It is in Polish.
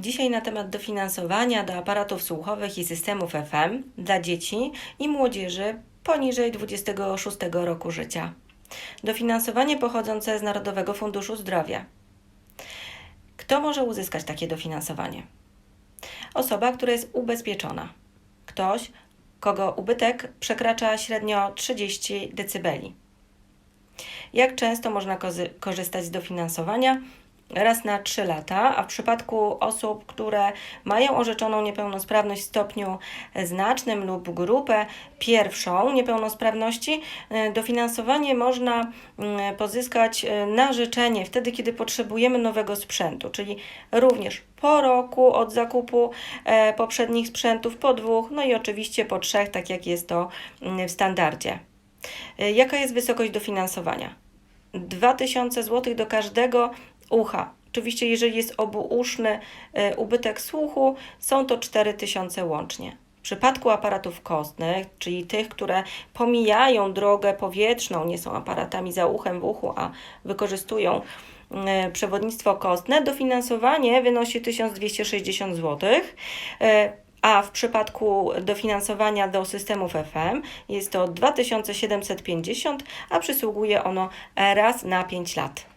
Dzisiaj na temat dofinansowania do aparatów słuchowych i systemów FM dla dzieci i młodzieży poniżej 26 roku życia. Dofinansowanie pochodzące z Narodowego Funduszu Zdrowia. Kto może uzyskać takie dofinansowanie? Osoba, która jest ubezpieczona. Ktoś, kogo ubytek przekracza średnio 30 dB. Jak często można korzystać z dofinansowania? Raz na 3 lata, a w przypadku osób, które mają orzeczoną niepełnosprawność w stopniu znacznym lub grupę pierwszą niepełnosprawności, e, dofinansowanie można mm, pozyskać e, na życzenie wtedy, kiedy potrzebujemy nowego sprzętu, czyli również po roku od zakupu e, poprzednich sprzętów, po dwóch, no i oczywiście po trzech, tak jak jest to w standardzie. Jaka jest wysokość dofinansowania? 2000 zł do każdego ucha. Oczywiście, jeżeli jest obuuszny e, ubytek słuchu, są to 4000 łącznie. W przypadku aparatów kostnych, czyli tych, które pomijają drogę powietrzną, nie są aparatami za uchem w uchu, a wykorzystują e, przewodnictwo kostne, dofinansowanie wynosi 1260 zł. E, a w przypadku dofinansowania do systemów FM jest to 2750, a przysługuje ono raz na 5 lat.